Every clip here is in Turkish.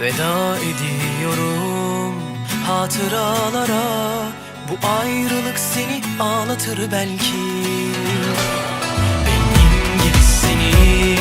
Veda ediyorum hatıralara. Bu ayrılık seni ağlatır belki. Benim gibisini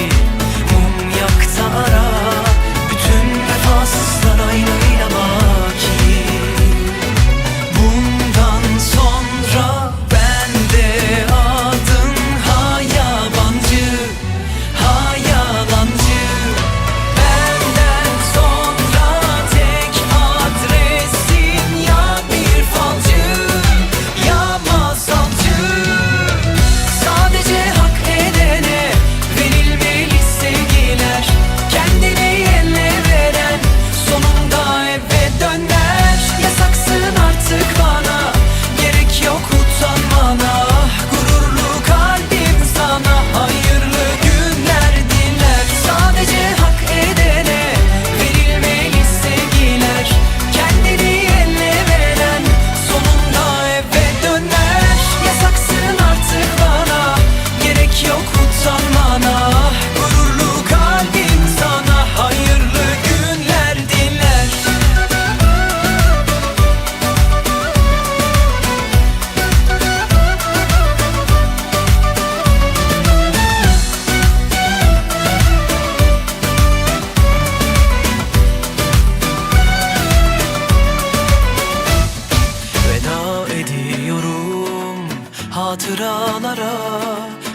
hatıralara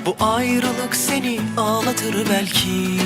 Bu ayrılık seni ağlatır belki.